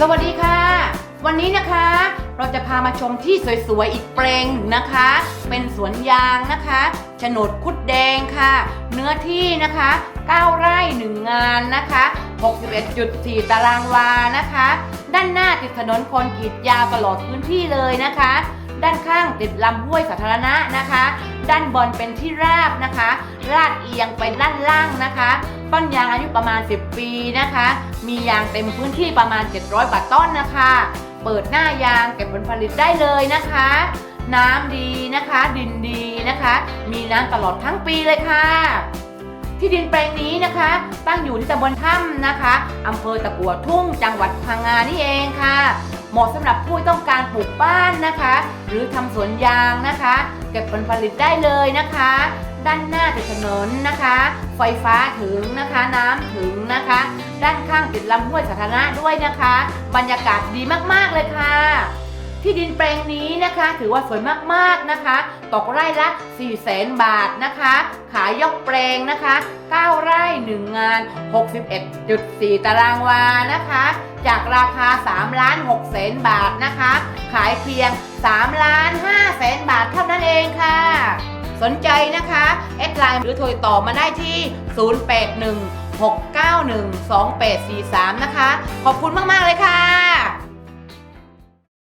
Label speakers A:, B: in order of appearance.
A: สวัสดีค่ะ วันนี้นะคะเราจะพามาชมที่สวยๆอีกเปลงนะคะ เป็นสวนยางนะคะโฉนดคุดแดงค่ะ เนื้อที่นะคะ 9 ไร่ 1 งานนะคะ 61.4 ตารางวานะคะ ด้านหน้าติดถนนคนกรีดยาวตลอดพื้นที่เลยนะคะ ด้านข้างติดลำห้วยสาธารณะนะคะ ด้านบนเป็นที่ราบนะคะลาดเอียงไปด้านล่างนะคะต้นยางอายุประมาณ 10 ปีนะคะ มียางเต็มพื้นที่ประมาณ 700กว่าต้นนะคะ เปิดหน้ายางเก็บผลผลิตได้เลยนะคะ น้ำดีนะคะ ดินดีนะคะ มีน้ำตลอดทั้งปีเลยค่ะ ที่ดินแปลงนี้นะคะ ตั้งอยู่ที่ตำบลถ้ำนะคะอำเภอตะกัวทุ่งจังหวัดพังงานี่เองค่ะ เหมาะสำหรับผู้ต้องการปลูกบ้านนะคะ หรือทำสวนยางนะคะ เก็บผลผลิตได้เลยนะคะ ด้านหน้าติดถนนนะคะ ไฟฟ้าถึงนะคะน้ำถึงนะคะ ด้านข้างติดลำห้วยสาธารณะด้วยนะคะ บรรยากาศดีมากๆเลยค่ะ ที่ดินแปลงนี้นะคะ ถือว่าสวยมากๆนะคะ ตกไร่ละ4 0 0แสนบาทนะคะ ขายยกแปลงนะคะ 9 ไร่ 1 งาน 61.4 ตารางวานะคะ จากราคา3ล้าน6แสนบาทนะคะ ขายเพียง3ล้าน5แสนบาทเท่านั้นเองค่ะ สนใจนะคะแอดไลน์หรือโทรต่อมาได้ที่ 081 691 2843 นะคะ ขอบคุณมาก ๆ เลยค่ะ